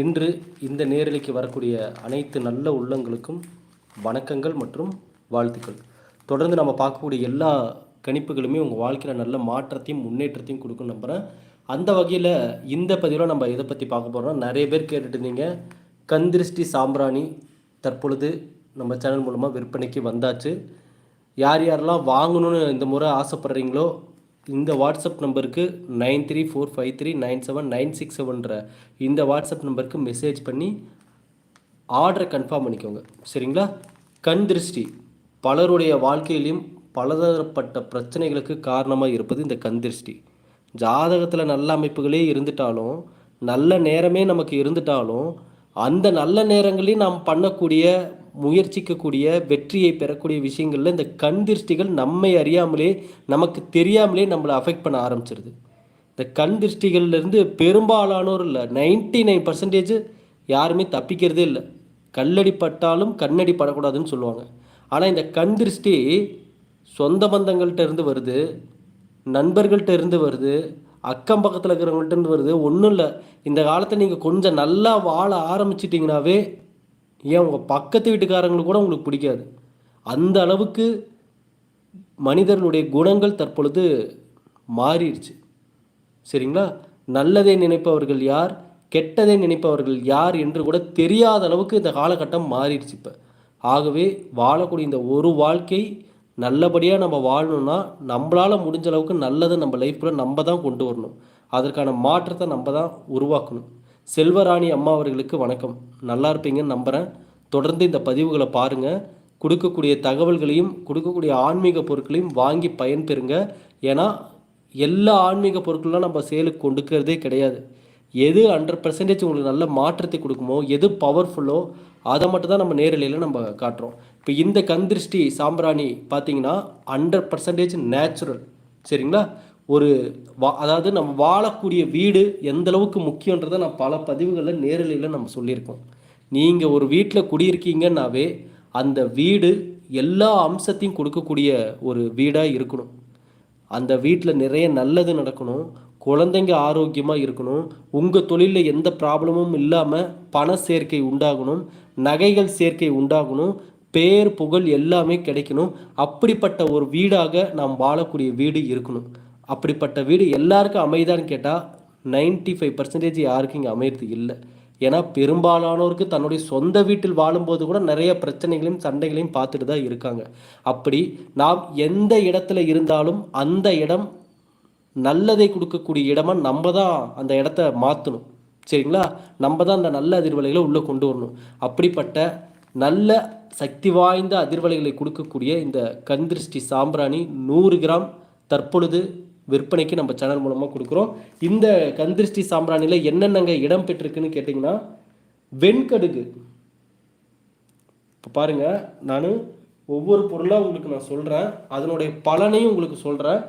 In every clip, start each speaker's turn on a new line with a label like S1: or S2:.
S1: இன்று இந்த நேரலைக்கு வரக்கூடிய அனைத்து நல்ல உள்ளங்களுக்கும் வணக்கங்கள் மற்றும் வாழ்த்துக்கள். தொடர்ந்து நம்ம பார்க்கக்கூடிய எல்லா கணிப்புகளுமே உங்கள் வாழ்க்கையில் நல்ல மாற்றத்தையும் முன்னேற்றத்தையும் கொடுக்கும் நம்புகிறேன் அந்த வகையில் இந்த பதிவில் நம்ம இதை பற்றி பார்க்க போகிறோம் நிறைய பேர் கேட்டுட்டு இருந்தீங்க. கந்திருஷ்டி சாம்பிராணி தற்பொழுது நம்ம சேனல் மூலமாக விற்பனைக்கு வந்தாச்சு. யார் யாரெல்லாம் வாங்கணும்னு இந்த முறை ஆசைப்பட்றீங்களோ இந்த வாட்ஸ்அப் நம்பருக்கு nine three four five three nine seven nine six செவன்ற இந்த வாட்ஸ்அப் நம்பருக்கு மெசேஜ் பண்ணி ஆர்டரை கன்ஃபார்ம் பண்ணிக்கோங்க. சரிங்களா? கண் திருஷ்டி. பலருடைய வாழ்க்கையிலையும் பலதரப்பட்ட பிரச்சனைகளுக்கு காரணமாக இருப்பது இந்த கண் திருஷ்டி. ஜாதகத்தில் நல்ல அமைப்புகளே இருந்துட்டாலும் நல்ல நேரமே நமக்கு இருந்துட்டாலும் அந்த நல்ல நேரங்களில் நாம் பண்ணக்கூடிய முயற்சிக்கக்கூடிய வெற்றியை பெறக்கூடிய விஷயங்களில் இந்த கண் திருஷ்டிகள் நம்மை அறியாமலே நமக்கு தெரியாமலே நம்மளை அஃபெக்ட் பண்ண ஆரம்பிச்சிருது. இந்த கண் திருஷ்டிகள்லேருந்து பெரும்பாலானோர் இல்லை நைன்டி நைன் பர்சன்டேஜ் யாருமே தப்பிக்கிறதே இல்லை. கல்லடி பட்டாலும் கண்ணடி படக்கூடாதுன்னு சொல்லுவாங்க. ஆனால் இந்த கண் திருஷ்டி சொந்த பந்தங்கள்கிட்ட இருந்து வருது நண்பர்கள்ட்ட இருந்து வருது அக்கம் பக்கத்தில் இருக்கிறவங்கள்ட்ட இருந்து வருது. ஒன்றும் இல்லை. இந்த காலத்தை நீங்கள் கொஞ்சம் நல்லா வாழ ஆரம்பிச்சிட்டிங்கனாவே ஏன் உங்கள் பக்கத்து வீட்டுக்காரங்களுக்கு கூட உங்களுக்கு பிடிக்காது. அந்த அளவுக்கு மனிதர்களுடைய குணங்கள் தற்பொழுது மாறிடுச்சு. சரிங்களா? நல்லதை நினைப்பவர்கள் யார்? கெட்டதை நினைப்பவர்கள் யார் என்று கூட தெரியாத அளவுக்கு இந்த காலகட்டம் மாறிடுச்சு இப்போ. ஆகவே வாழக்கூடிய இந்த ஒரு வாழ்க்கை நல்லபடியாக நம்ம வாழணும்னா நம்மளால் முடிஞ்ச அளவுக்கு நல்லதை நம்ம லைஃப்பில் நம்ம தான் கொண்டு வரணும். அதற்கான மாற்றத்தை நம்ம தான் உருவாக்கணும். செல்வராணி அம்மா அவர்களுக்கு வணக்கம். நல்லா இருப்பீங்கன்னு நம்புகிறேன் தொடர்ந்து இந்த பதிவுகளை பாருங்கள் கொடுக்கக்கூடிய தகவல்களையும் கொடுக்கக்கூடிய ஆன்மீக பொருட்களையும் வாங்கி பயன்பெறுங்க. ஏன்னா எல்லா ஆன்மீக பொருட்கள்லாம் நம்ம சேலுக்கு கொண்டுக்கிறதே கிடையாது. எது ஹண்ட்ரட் பர்சன்டேஜ் உங்களுக்கு நல்ல மாற்றத்தை கொடுக்குமோ எது பவர்ஃபுல்லோ அதை மட்டும் தான் நம்ம நேரலையில் நம்ம காட்டுறோம். இப்போ இந்த கந்திருஷ்டி சாம்பிராணி பார்த்தீங்கன்னா ஹண்ட்ரட் பர்சன்டேஜ் நேச்சுரல் சரிங்களா? ஒரு வா அதாவது நம்ம வாழக்கூடிய வீடு எந்த அளவுக்கு முக்கியன்றதை நான் பல பதிவுகளில் நேரலையில் நம்ம சொல்லியிருக்கோம். நீங்கள் ஒரு வீட்டில் குடியிருக்கீங்கன்னாவே அந்த வீடு எல்லா அம்சத்தையும் கொடுக்கக்கூடிய ஒரு வீடாக இருக்கணும். அந்த வீட்டில் நிறைய நல்லது நடக்கணும். குழந்தைங்க ஆரோக்கியமாக இருக்கணும். உங்கள் தொழிலில் எந்த ப்ராப்ளமும் இல்லாமல் பண சேர்க்கை உண்டாகணும். நகைகள் சேர்க்கை உண்டாகணும். பேர் புகழ் எல்லாமே கிடைக்கணும். அப்படிப்பட்ட ஒரு வீடாக நாம் வாழக்கூடிய வீடு இருக்கணும். அப்படிப்பட்ட வீடு எல்லாருக்கும் அமைதான்னு கேட்டால் நைன்டி ஃபைவ் பர்சன்டேஜ் யாருக்கும் இங்கே அமையிறது இல்லை. ஏன்னா பெரும்பாலானோருக்கு தன்னுடைய சொந்த வீட்டில் வாழும்போது கூட நிறைய பிரச்சனைகளையும் சண்டைகளையும் பார்த்துட்டு தான் இருக்காங்க. அப்படி நாம் எந்த இடத்துல இருந்தாலும் அந்த இடம் நல்லதை கொடுக்கக்கூடிய இடமா நம்ம தான் அந்த இடத்த மாற்றணும் சரிங்களா? நம்ம தான் அந்த நல்ல அதிர்வலைகளை உள்ளே கொண்டு வரணும். அப்படிப்பட்ட நல்ல சக்தி வாய்ந்த அதிர்வலைகளை கொடுக்கக்கூடிய இந்த கந்திருஷ்டி சாம்பிராணி நூறு கிராம் தற்பொழுது விற்பனைக்கு நம்ம சேனல் மூலமாக கொடுக்குறோம். இந்த கந்திருஷ்டி சாம்பிராணியில் என்னென்னங்க இடம் பெற்றிருக்குன்னு கேட்டிங்கன்னா வெண்கடுகு. இப்போ பாருங்கள் நான் ஒவ்வொரு பொருளாக உங்களுக்கு நான் சொல்கிறேன் அதனுடைய பலனையும் உங்களுக்கு சொல்கிறேன்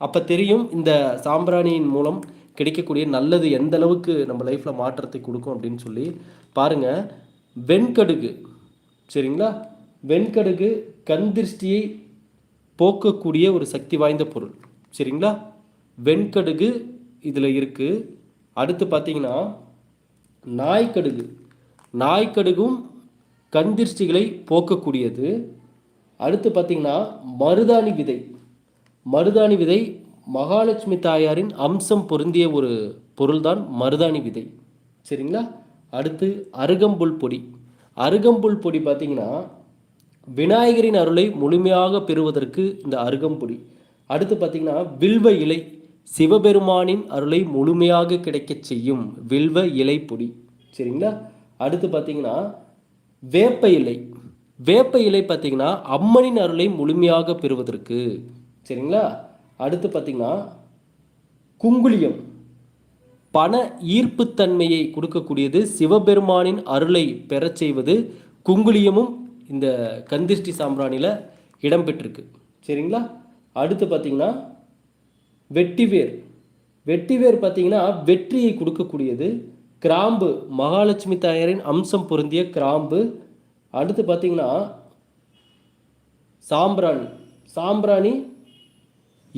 S1: அப்போ தெரியும் இந்த சாம்பிராணியின் மூலம் கிடைக்கக்கூடிய நல்லது எந்த அளவுக்கு நம்ம லைஃப்பில் மாற்றத்தை கொடுக்கும் அப்படின்னு சொல்லி. பாருங்கள் வெண்கடுகு சரிங்களா? வெண்கடுகு கந்திருஷ்டியை போக்கக்கூடிய ஒரு சக்தி வாய்ந்த பொருள் சரிங்களா? வெண்கடுகு இதில் இருக்குது அடுத்து பார்த்தீங்கன்னா நாய்க்கடுகு. நாய்க்கடுகும் கந்திருஷ்டிகளை போக்கக்கூடியது. அடுத்து பார்த்தீங்கன்னா மருதாணி விதை. மருதாணி விதை மகாலட்சுமி தாயாரின் அம்சம் பொருந்திய ஒரு பொருள்தான் மருதாணி விதை. சரிங்களா? அடுத்து அருகம்புல் பொடி. அருகம்புல் பொடி பார்த்தீங்கன்னா விநாயகரின் அருளை முழுமையாக பெறுவதற்கு இந்த அருகம்பொடி. அடுத்து பார்த்தீங்கன்னா வில்வ இலை சிவபெருமானின் அருளை முழுமையாக கிடைக்கச் செய்யும் வில்வ இலை பொடி. சரிங்களா? அடுத்து பார்த்தீங்கன்னா வேப்ப இலை. வேப்ப இலை பார்த்தீங்கன்னா அம்மனின் அருளை முழுமையாக பெறுவதற்கு சரிங்களா? அடுத்து பார்த்தீங்கன்னா குங்குளியம். பண ஈர்ப்புத்தன்மையை கொடுக்கக்கூடியது சிவபெருமானின் அருளை பெறச் செய்வது குங்குளியமும் இந்த கந்திஷ்டி சாம்பிராணியில் இடம்பெற்றிருக்கு. சரிங்களா? அடுத்து பார்த்தீங்கன்னா வெட்டிவேர். வெட்டிவேர் பார்த்தீங்கன்னா வெற்றியை கொடுக்கக்கூடியது கிராம்பு. மகாலட்சுமி தாயாரின் அம்சம் பொருந்திய கிராம்பு. அடுத்து பார்த்தீங்கன்னா சாம்பிராணி. சாம்பிராணி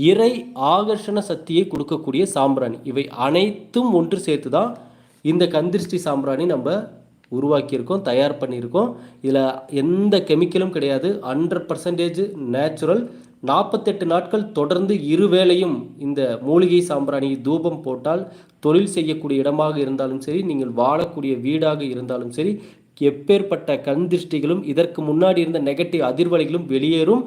S1: இறை ஆகர்ஷண சக்தியை கொடுக்கக்கூடிய சாம்பிராணி. இவை அனைத்தும் ஒன்று சேர்த்து தான் இந்த கந்திருஷ்டி சாம்பிராணி நம்ம உருவாக்கியிருக்கோம் தயார் பண்ணியிருக்கோம். இதில் எந்த கெமிக்கலும் கிடையாது. Hundred percentage natural. நாற்பத்தெட்டு நாட்கள் தொடர்ந்து இருவேளையும் இந்த மூலிகை சாம்பிராணி தூபம் போட்டால் தொழில் செய்யக்கூடிய இடமாக இருந்தாலும் சரி நீங்கள் வாழக்கூடிய வீடாக இருந்தாலும் சரி எப்பேற்பட்ட கண் திருஷ்டிகளும் இதற்கு முன்னாடி இருந்த நெகட்டிவ் அதிர்வலைகளும் வெளியேறும்.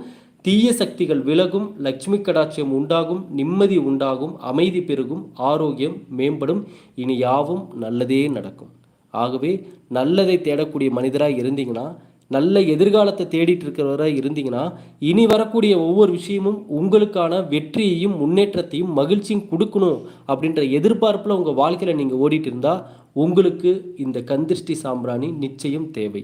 S1: தீய சக்திகள் விலகும் லட்சுமி கடாட்சியம் உண்டாகும் நிம்மதி உண்டாகும் அமைதி பெருகும் ஆரோக்கியம் மேம்படும் இனி யாவும் நல்லதே நடக்கும். ஆகவே நல்லதை தேடக்கூடிய மனிதராக இருந்தீங்கன்னா நல்ல எதிர்காலத்தை தேடிட்டு இருக்கிறவராக இருந்தீங்கன்னா இனி வரக்கூடிய ஒவ்வொரு விஷயமும் உங்களுக்கான வெற்றியையும் முன்னேற்றத்தையும் மகிழ்ச்சியும் கொடுக்கணும் அப்படின்ற எதிர்பார்ப்பில் உங்கள் வாழ்க்கையில் நீங்கள் ஓடிட்டு இருந்தால் உங்களுக்கு இந்த கந்திருஷ்டி சாம்பிராணி நிச்சயம் தேவை.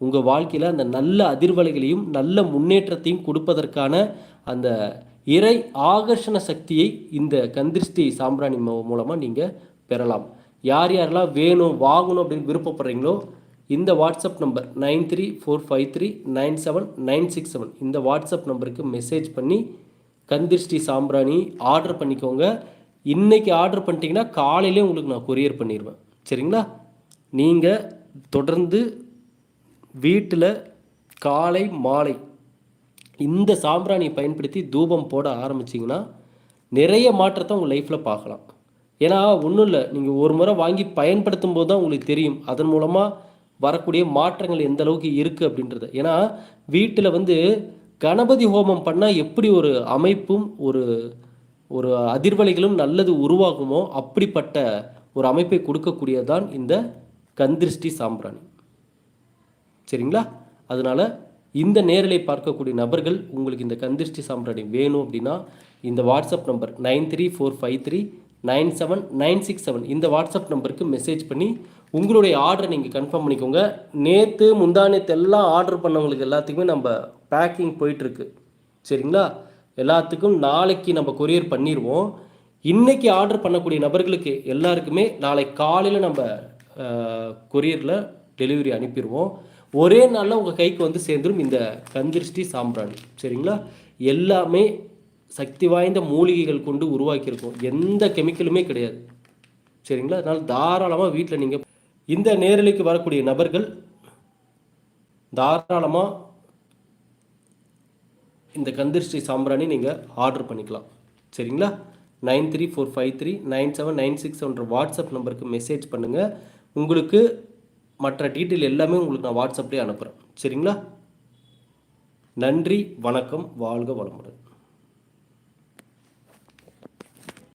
S1: உங்கள் வாழ்க்கையில் அந்த நல்ல அதிர்வலைகளையும் நல்ல முன்னேற்றத்தையும் கொடுப்பதற்கான அந்த இறை ஆகர்ஷண சக்தியை இந்த கந்திருஷ்டி சாம்பிராணி மூலமாக நீங்கள் பெறலாம். யார் யாரெல்லாம் வேணும் வாங்கணும் அப்படின்னு விருப்பப்படுறீங்களோ இந்த WhatsApp number nine three four five three nine seven nine six seven இந்த வாட்ஸ்அப் நம்பருக்கு மெசேஜ் பண்ணி கந்திருஷ்டி சாம்பிராணி ஆர்டர் பண்ணிக்கோங்க. இன்றைக்கி ஆர்டர் பண்ணிட்டீங்கன்னா காலையிலே உங்களுக்கு நான் கொரியர் பண்ணிடுவேன் சரிங்களா? நீங்கள் தொடர்ந்து வீட்டில் காலை மாலை இந்த சாம்பிராணியை பயன்படுத்தி தூபம் போட ஆரம்பிச்சிங்கன்னா நிறைய மாற்றத்தை உங்கள் லைஃப்பில் பார்க்கலாம். ஏன்னா ஒன்றும் இல்லை. நீங்கள் ஒரு முறை வாங்கி பயன்படுத்தும் போது தான் உங்களுக்கு தெரியும். அதன் மூலமாக வரக்கூடிய மாற்றங்கள் எந்த அளவுக்கு இருக்குது அப்படின்றது. ஏன்னா வீட்டில் வந்து கணபதி ஹோமம் பண்ணால் எப்படி ஒரு அமைப்பும் ஒரு ஒரு அதிர்வலைகளும் நல்லது உருவாகுமோ அப்படிப்பட்ட ஒரு அமைப்பை கொடுக்கக்கூடியதான் இந்த கந்திருஷ்டி சாம்பிராணி. சரிங்களா? அதனால் இந்த நேரலை பார்க்கக்கூடிய நபர்கள் உங்களுக்கு இந்த கந்திருஷ்டி சாம்பிராணி வேணும் அப்படின்னா இந்த WhatsApp number nine three four five three nine seven nine six seven இந்த வாட்ஸ்அப் நம்பருக்கு மெசேஜ் பண்ணி உங்களுடைய ஆர்டரை நீங்கள் கன்ஃபார்ம் பண்ணிக்கோங்க. நேற்று முந்தானத்து எல்லாம் ஆர்டர் பண்ணவங்களுக்கு எல்லாத்துக்குமே நம்ம பேக்கிங் போயிட்டுருக்கு. சரிங்களா? எல்லாத்துக்கும் நாளைக்கு நம்ம கொரியர் பண்ணிடுவோம் இன்றைக்கி ஆர்டர் பண்ணக்கூடிய நபர்களுக்கு எல்லாருக்குமே நாளை காலையில் நம்ம கொரியரில் டெலிவரி அனுப்பிடுவோம் ஒரே நாளில் உங்கள் கைக்கு வந்து சேர்ந்துடும் இந்த கந்திருஷ்டி சாம்பிராணி. சரிங்களா? எல்லாமே சக்தி வாய்ந்த மூலிகைகள் கொண்டு உருவாக்கியிருக்கோம். எந்த கெமிக்கலுமே கிடையாது. சரிங்களா? அதனால் தாராளமாக வீட்டில் நீங்கள் இந்த நேரலைக்கு வரக்கூடிய நபர்கள் தாராளமாக இந்த கந்திருஷ்டி சாம்பிராணி நீங்கள் ஆர்டர் பண்ணிக்கலாம். சரிங்களா? Nine three four five three nine seven nine six ஒன்ற வாட்ஸ்அப் நம்பருக்கு மெசேஜ் பண்ணுங்கள் உங்களுக்கு மற்ற டீட்டெயில் எல்லாமே உங்களுக்கு நான் வாட்ஸ்அப்லேயே அனுப்புகிறேன் சரிங்களா? நன்றி வணக்கம் வாழ்க வளமுடன்.